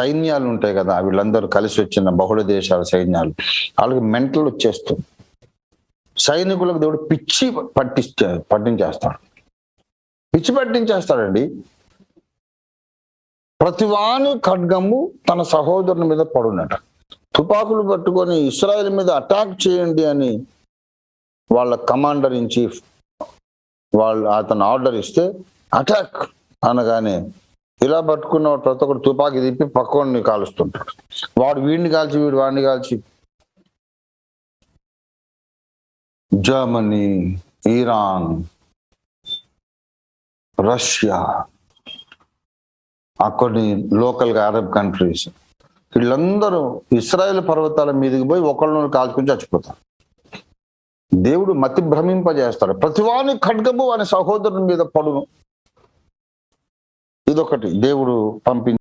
సైన్యాలు ఉంటాయి కదా వీళ్ళందరూ కలిసి వచ్చిన బహుళ దేశాల సైన్యాలు. వాళ్ళకి మెంటల్ వచ్చేస్తుంది. సైనికులకు దేవుడు పిచ్చి పట్టి పట్టించేస్తాడు. పిచ్చి పట్టించేస్తాడండి. ప్రతివాని ఖడ్గము తన సహోదరుని మీద పడునట. తుపాకులు పట్టుకొని ఇస్రాయల్ మీద అటాక్ చేయండి అని వాళ్ళ కమాండర్ ఇన్ చీఫ్ వాళ్ళు అతను ఆర్డర్ ఇస్తే అటాక్ అనగానే ఇలా పట్టుకున్న ప్రతి ఒక్కరు తుపాకీ తిప్పి పక్కవాడిని కాలుస్తుంటాడు. వాడు వీడిని కాల్చి వీడు వాడిని కాల్చి. జర్మనీ ఇరాన్ రష్యా అక్కడి లోకల్గా అరబ్ కంట్రీస్ వీళ్ళందరూ ఇస్రాయేల్ పర్వతాల మీదకి పోయి ఒకళ్ళని కాల్చుకుని చచ్చిపోతారు. దేవుడు మతి భ్రమింపజేస్తాడు. ప్రతివాని ఖడ్గము అనే సహోదరుని మీద పడును. ఇదొకటి దేవుడు పంపించి